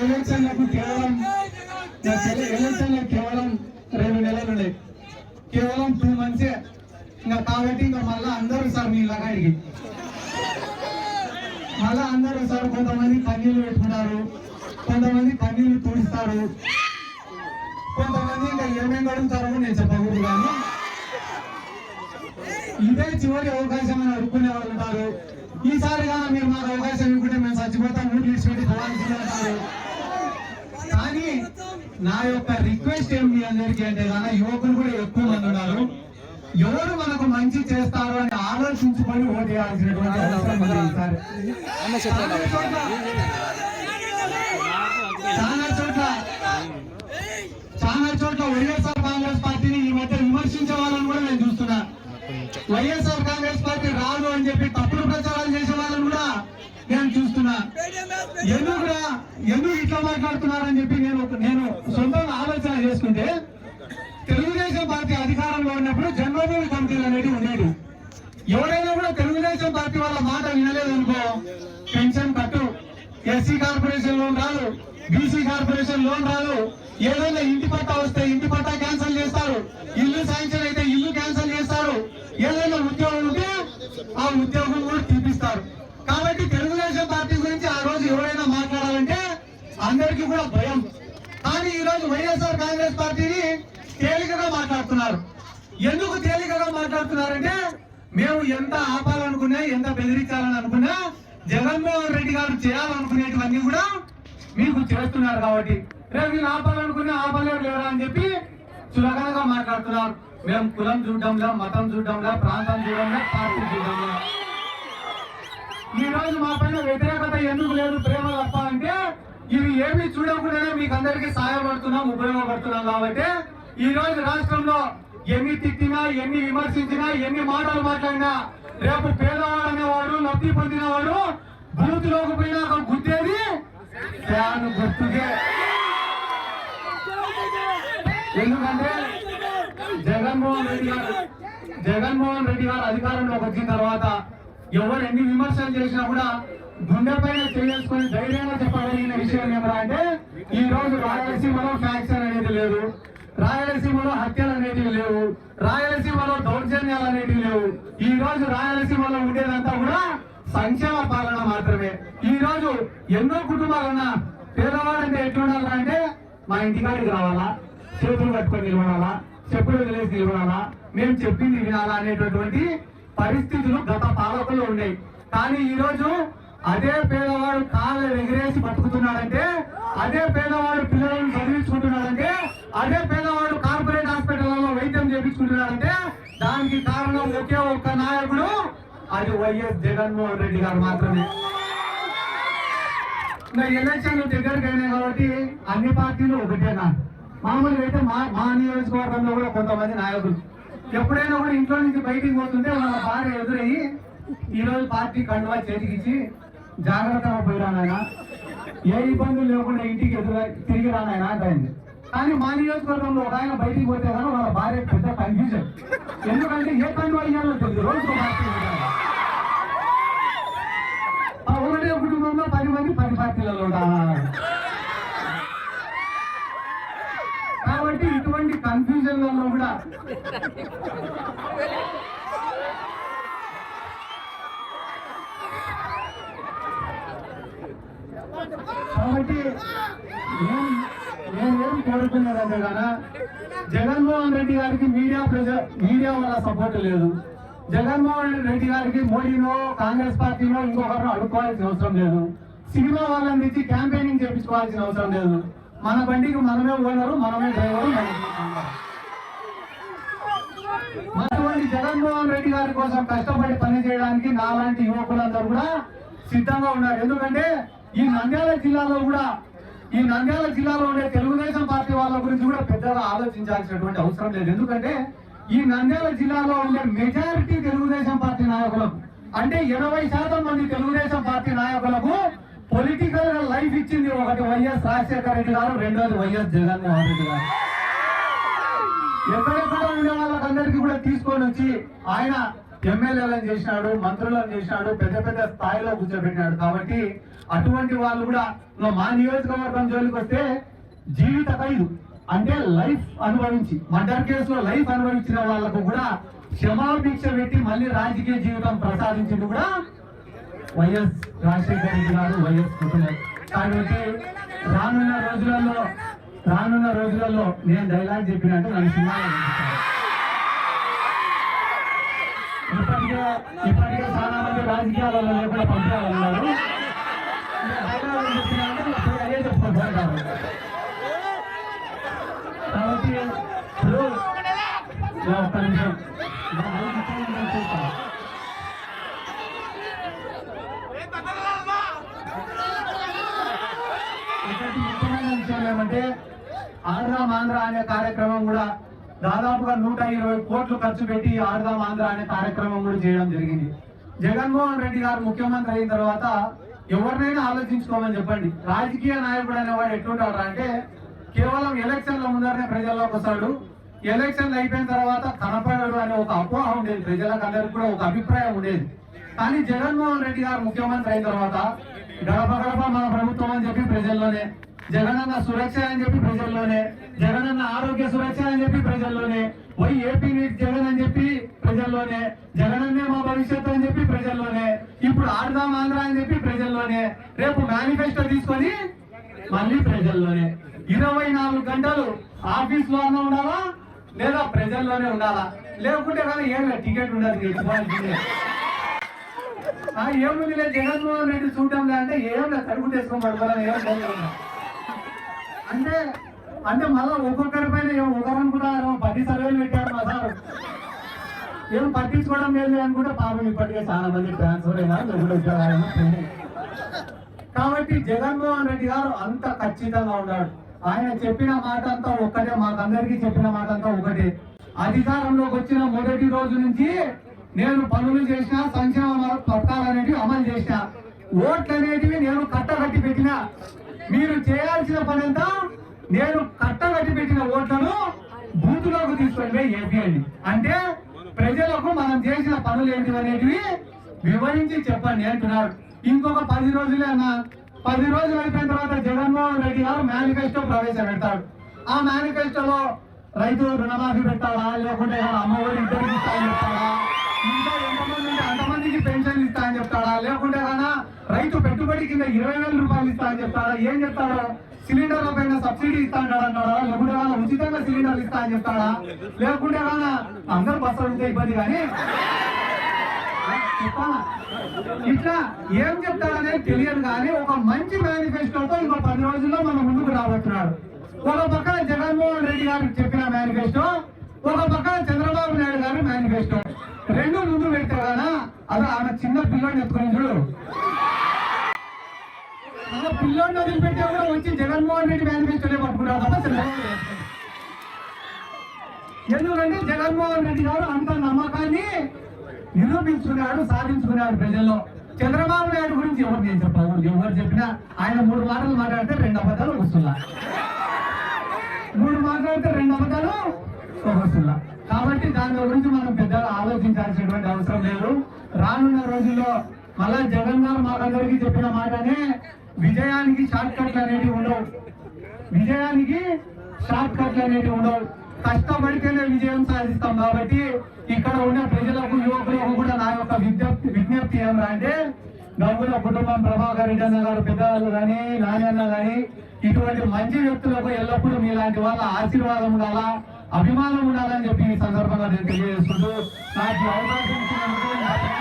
ఎలక్షన్లకు కేవలం ఎలక్షన్లకు కేవలం రెండు నెలలు ఉన్నాయి కేవలం టూ మంత్సే ఇంకా కాబట్టి ఇంకా మళ్ళా అందరూ సార్ మీ లగాడికి అడిగి మళ్ళా అందరూ సార్ కొంతమంది పన్నీళ్ళు పెట్టుకుంటారు. కొంతమంది పన్నీళ్ళు తుడుస్తారు. కొంతమంది ఇంకా ఏమేమి అడుగుతారో నేను చెప్పకూడదు కానీ ఇదే చివరి అవకాశం అని అడుక్కునే వాళ్ళు ఉంటారు. ఈసారి కానీ మీరు మాకు అవకాశం ఇవ్వకుంటే మేము చచ్చిపోతాం. ఊరు అంటారు. కానీ నా యొక్క రిక్వెస్ట్ ఏం మీ అందరికీ అంటే కానీ యువకులు కూడా ఎక్కువ మంది ఉన్నారు. ఎవరు మనకు మంచి చేస్తారు అని ఆలోచించుకొని ఓటు వేయాల్సినటువంటి అవసరం ఉంది ఈసారి. చాలా చోట్ల చాలా చోట్ల వైఎస్ఆర్ కాంగ్రెస్ పార్టీని ఈ మధ్య విమర్శించే వాళ్ళని కూడా నేను చూస్తున్నా. వైఎస్ఆర్ కాంగ్రెస్ పార్టీ మాట్లాడుతున్నారని చెప్పి నేను ఒక- నేను సొంతంగా ఆలోచన చేసుకుంటే తెలుగుదేశం పార్టీ అధికారంలో ఉన్నప్పుడు జన్మభూమి కమిటీలు అనేది ఉండేది ఎవరైనా కూడా తెలుగుదేశం పార్టీ వాళ్ళ మాట వినలేదనుకో pension cut SC corporation loan రాదు బీసీ కార్పొరేషన్ లోన్ రాదు ఏదైనా ఇంటి పట్టా వస్తే ఇంటి పట్టా క్యాన్సిల్ చేస్తారు ఇల్లు శాంక్షన్ అయితే ఇల్లు క్యాన్సిల్ చేస్తారు ఏదైనా ఉద్యోగం ఉంటే ఆ ఉద్యోగం కూడా తీపిస్తారు. కాబట్టి తెలుగుదేశం పార్టీ గురించి ఆ రోజు ఎవరైనా మాట్లాడాలంటే అందరికీ కూడా భయం. కానీ ఈరోజు వైఎస్ఆర్ కాంగ్రెస్ పార్టీని తేలికగా మాట్లాడుతున్నారు. ఎందుకు తేలికగా మాట్లాడుతున్నారంటే మేము ఎంత ఆపాలనుకున్నా ఎంత బెదిరించాలని అనుకున్నా జగన్మోహన్ రెడ్డి గారు చేయాలనుకునేటివన్నీ కూడా మీకు చేస్తున్నారు కాబట్టి రేపు మీరు ఆపాలనుకున్నా ఆపలేరు లేరా అని చెప్పి చులకనగా మాట్లాడుతున్నారు. మేము కులం చూడడంలా మతం చూడడంలా ప్రాంతం చూడడంలా పార్టీ చూడడంలా. ఈ రోజు మా పైన వ్యతిరేకత ఎందుకు లేదు? ప్రేమ తప్ప అంటే ఇవి ఏమి చూడకుండానే మీకు అందరికీ సహాయపడుతున్నాం ఉపయోగపడుతున్నాం కాబట్టి ఈ రోజు రాష్ట్రంలో ఎన్ని తిట్టినా ఎన్ని విమర్శించినా ఎన్ని మాటలు మాట్లాడినా రేపు పేదవాడు అనేవాడు లబ్ధి పొందినవాడు బూత్లోకి పోయినా అక్కడ గుర్తేది ఫ్యాన్ గుర్తుకే. ఎందుకంటే జగన్మోహన్ రెడ్డి గారు జగన్మోహన్ రెడ్డి గారు అధికారంలోకి వచ్చిన తర్వాత ఎవరు ఎన్ని విమర్శలు చేసినా కూడా గుండె పైన చేసుకొని ధైర్యంగా చెప్పగలిగిన విషయం ఏమరా అంటే ఈ రోజు రాయలసీమలో ఫ్యాక్షన్ అనేది లేదు. రాయలసీమలో హత్యలు అనేటివి లేవు. రాయలసీమలో దౌర్జన్యాలు అనేటివి లేవు. ఈ రోజు రాయలసీమలో ఉండేదంతా కూడా సంక్షేమ పాలన మాత్రమే. ఈ రోజు ఎన్నో కుటుంబాలన్నా పేదవాడంటే ఎట్లుండాలా అంటే మా ఇంటికాడికి రావాలా? చేతులు కట్టుకొని నిలబడాలా? చెప్పులు వదిలేసి నిలబడాలా? మేము చెప్పింది వినాలా అనేటటువంటి పరిస్థితులు గత పాలకులు ఉన్నాయి. కానీ ఈ రోజు అదే పేదవాడు కాళ్ళ ఎగిరేసి బతుకుతున్నాడంటే అదే పేదవాడు పిల్లలను చదివించుకుంటున్నాడంటే అదే పేదవాడు కార్పొరేట్ హాస్పిటల్లో వైద్యం చేయించుకుంటున్నాడంటే దానికి కారణం ఒకే ఒక్క నాయకుడు అది వైఎస్ జగన్మోహన్ రెడ్డి గారు మాత్రమే. ఎలక్షన్లు దగ్గరికి అయినాయి కాబట్టి అన్ని పార్టీలు ఒకటేనా? మామూలుగా అయితే మా మా నియోజకవర్గంలో కూడా కొంతమంది నాయకులు ఎప్పుడైనా కూడా ఇంట్లో నుంచి బయటికి పోతుంటే వాళ్ళ భార్య ఎదురయ్యి ఈ రోజు పార్టీ కండువా చేతికిచ్చి జాగ్రత్తగా పోయిరానాయన ఏ ఇబ్బందులు లేకుండా ఇంటికి ఎదురు తిరిగి రానాయన అంటాయింది కానీ మా నియోజకవర్గంలో ఒక ఆయన బయటికి పోతే కానీ వాళ్ళ భార్య పెద్ద కన్ఫ్యూజన్ ఎందుకంటే ఏ కండువా ఇయ్యాలో తెలియదు రోజు ఆ ఒకటే కుటుంబంలో పది మంది పది పార్టీలలో ఉంటారు. కాబట్టి ఇటువంటి కన్ఫ్యూజన్లలో కూడా. కాబట్టి నేనేం కోరుకున్నదంటే కదా జగన్మోహన్ రెడ్డి గారికి మీడియా ప్రజ మీడియా వల్ల సపోర్ట్ లేదు. జగన్మోహన్ రెడ్డి గారికి మోడీనో కాంగ్రెస్ పార్టీనో ఇంకొకరినో అడుక్కోవాల్సిన అవసరం లేదు. సినిమా వాళ్ళని తెచ్చి క్యాంపెయినింగ్ చేయించుకోవాల్సిన అవసరం లేదు. మన బండికి మనమే ఓనరు మనమే డ్రైవరు మనమే అటువంటి జగన్మోహన్ రెడ్డి గారి కోసం కష్టపడి పని చేయడానికి నాలాంటి యువకులందరూ కూడా సిద్ధంగా ఉన్నారు. ఎందుకంటే ఈ నంద్యాల జిల్లాలో కూడా ఈ నంద్యాల జిల్లాలో ఉండే తెలుగుదేశం పార్టీ వాళ్ళ గురించి కూడా పెద్దగా ఆలోచించాల్సినటువంటి అవసరం లేదు. ఎందుకంటే ఈ నంద్యాల జిల్లాలో ఉండే మెజారిటీ తెలుగుదేశం పార్టీ నాయకులకు అంటే ఎనభై శాతం మంది తెలుగుదేశం పార్టీ నాయకులకు పొలిటికల్గా లైఫ్ ఇచ్చింది ఒకటి వైఎస్ రాజశేఖర రెడ్డి గారు రెండోది వైఎస్ జగన్మోహన్ రెడ్డి గారు. ఎక్కడెక్కడ ఉండే వాళ్ళకందరికీ కూడా తీసుకొని వచ్చి ఆయన ఎమ్మెల్యేలను చేసినాడు మంత్రులను చేసినాడు పెద్ద పెద్ద స్థాయిలో కూర్చోబెట్టినాడు. కాబట్టి అటువంటి వాళ్ళు కూడా మా నియోజకవర్గం జోలికి వస్తే జీవిత ఖైదు. అంటే లైఫ్ అనుభవించి మర్డర్ కేసులో లైఫ్ అనుభవించిన వాళ్ళకు కూడా క్షమాభిక్ష పెట్టి మళ్ళీ రాజకీయ జీవితం ప్రసాదించింది కూడా వైఎస్ రాజశేఖర రెడ్డి గారు వైఎస్ కుటుంబం. కాబట్టి రానున్న రోజులలో రానున్న రోజులలో నేను డైలాగ్ చెప్పినట్టు నన్ను సినిమాలో ఇప్పటికే ఇప్పటికే చాలా మంది రాజకీయాలలో లేకుండా పంపించాలన్నారు డైలాగ్ చెప్పినట్టు ఇప్పుడు అదే చెప్పుకుంటారు కాబట్టి కాబట్టి ఇప్పుడు ఇలా ఒక్క నిమిషం ఇలా ఐదు నిమిషాలు నేను చూస్తాను. ఒకటి ముఖ్యమైన విషయం ఏమంటే ఆడదాం ఆంధ్ర అనే కార్యక్రమం కూడా దాదాపుగా నూట ఇరవై కోట్లు ఖర్చు పెట్టి ఆడదాం ఆంధ్ర అనే కార్యక్రమం కూడా చేయడం జరిగింది. జగన్మోహన్ రెడ్డి గారు ముఖ్యమంత్రి అయిన తర్వాత ఎవరినైనా ఆలోచించుకోమని చెప్పండి. రాజకీయ నాయకుడు అనేవాడు ఎట్లుంటాడు అంటే కేవలం ఎలక్షన్ల ముందరనే ప్రజల్లోకి వస్తాడు. ఎలక్షన్లు అయిపోయిన తర్వాత కనపడడు అనే ఒక అపోహ ఉండేది. ప్రజలకు అందరికి కూడా ఒక అభిప్రాయం ఉండేది. కానీ జగన్మోహన్ రెడ్డి గారు ముఖ్యమంత్రి అయిన తర్వాత గడప గడప మన ప్రభుత్వం అని చెప్పి ప్రజల్లోనే జగనన్న సురక్ష అని చెప్పి ప్రజల్లోనే జగనన్న ఆరోగ్య సురక్ష అని చెప్పి ప్రజల్లోనే వై ఏపీ నీట్ జగన్ అని చెప్పి ప్రజల్లోనే జగనన్నే మా భవిష్యత్తు అని చెప్పి ప్రజల్లోనే ఇప్పుడు ఆడదాం ఆంధ్ర అని చెప్పి ప్రజల్లోనే రేపు మేనిఫెస్టో తీసుకొని మళ్ళీ ప్రజల్లోనే. ఇరవై నాలుగు గంటలు ఆఫీస్లో అన్న ఉండాలా? లేదా ప్రజల్లోనే ఉండాలా? లేకుంటే కానీ ఏం టికెట్ ఉండదు ఆ ఏముంది లేదు జగన్మోహన్ రెడ్డి చూడటం లేదంటే ఏం లేదు తడుగు తెచ్చుకొని పడుకోవాలని ఏం అంటే అంటే మళ్ళా ఒక్కొక్కరి పైన ఏమో ఒకరు పది సర్వేలు పెట్టారు మా సార్. ఏం పట్టించుకోవడం లేదు అనుకుంటే పాపం ఇప్పటికే చాలా మంది ట్రాన్స్ఫర్ అయినా కాబట్టి జగన్మోహన్ రెడ్డి గారు అంత ఖచ్చితంగా ఉన్నాడు. ఆయన చెప్పిన మాట అంతా ఒక్కటే మాకందరికీ చెప్పిన మాట అంతా ఒకటే. అధికారంలోకి వచ్చిన మొదటి రోజు నుంచి నేను పనులు చేసిన సంక్షేమ పథకాలు అనేటివి అమలు చేసిన ఓట్లు అనేటివి నేను కట్టగట్టి పెట్టిన మీరు చేయాల్సిన పని అంతా నేను కట్టగట్టి పెట్టిన ఓట్లను బూతులోకి తీసుకొని పోయి వేపియండి అంటే ప్రజలకు మనం చేసిన పనులు ఏంటి అనేటివి వివరించి చెప్పండి అంటున్నారు. ఇంకొక పది రోజులే అన్న పది రోజులు అయిపోయిన తర్వాత జగన్మోహన్ రెడ్డి గారు మేనిఫెస్టో ప్రవేశపెడతాడు. ఆ మేనిఫెస్టోలో రైతు రుణమాఫీ పెట్టాలా లేకుంటే అమ్మఒడి ఇద్దరికి ఇస్తా అని చెప్తాడా? ఇంకా ఎంతమంది ఉంటే అంతమందికి పెన్షన్ ఇస్తా అని చెప్తాడా? లేకుంటే కన్నా రైతు పెట్టుబడి కింద ఇరవై వేల రూపాయలు ఇస్తా అని చెప్తారా? ఏం చెప్తాడు సిలిండర్ల పైన సబ్సిడీ ఇస్తా అంటారా అంటాడా లేకుంటే ఉచితంగా సిలిండర్లు ఇస్తా అని చెప్తాడా లేకుంటే కానా అందరు బస్సులు ఉంటే ఇబ్బంది కానీ? ఇట్లా ఏం చెప్తాడనేది తెలియదు కానీ ఒక మంచి మేనిఫెస్టోతో ఇంకో పది రోజుల్లో మన ముందుకు రాబోతున్నాడు. ఒక పక్కన జగన్మోహన్ రెడ్డి గారు చెప్పిన మేనిఫెస్టో ఒక పక్కన చంద్రబాబు నాయుడు గారి మేనిఫెస్టో. రెండు ముందు పెడితే కదా అది ఆమె చిన్న పిల్లని ఎత్తుకుని చూడు. ఆ పిల్లోని వదిలిపెట్టే కూడా వచ్చి జగన్మోహన్ రెడ్డి మేనిఫెస్టోనే పట్టుకున్నారు తప్ప చంద్రబాబు ఎందుకంటే జగన్మోహన్ రెడ్డి గారు అంత నమ్మకాన్ని నిరూపించుకున్నాడు సాధించుకున్నాడు ప్రజల్లో. చంద్రబాబు నాయుడు గురించి ఎవరు నేను చెప్పాను ఎవరు చెప్పినా ఆయన మూడు మాటలు మాట్లాడితే రెండు అబద్ధాలు వస్తున్నా. మూడు మాట్లాడితే రెండు అబద్ధాలు వస్తున్నా. కాబట్టి దాని గురించి మనం పెద్దగా ఆలోచించాల్సినటువంటి అవసరం లేదు. రానున్న రోజుల్లో మళ్ళా జగన్ గారు మాకందరికీ చెప్పిన మాటనే విజయానికి షార్ట్ కట్లు అనేవి ఉండవు. విజయానికి షార్ట్ కట్లు అనేవి ఉండవు. కష్టపడితేనే విజయం సాధిస్తాం కాబట్టి ఇక్కడ ఉన్న ప్రజలకు యువకులకు కూడా నా యొక్క విజ్ఞప్తి విజ్ఞప్తి ఏమరా అంటే గంగుల కుటుంబం ప్రభాకర్ రెడ్డి అన్న గారు పెద్దవాళ్ళు కానీ నాని కానీ ఇటువంటి మంచి వ్యక్తులకు ఎల్లప్పుడూ మీలాంటి వాళ్ళ ఆశీర్వాదం ఉండాలా అభిమానం ఉండాలని చెప్పి ఈ సందర్భంగా నేను తెలియజేస్తుంటూ నాకు అవకాశం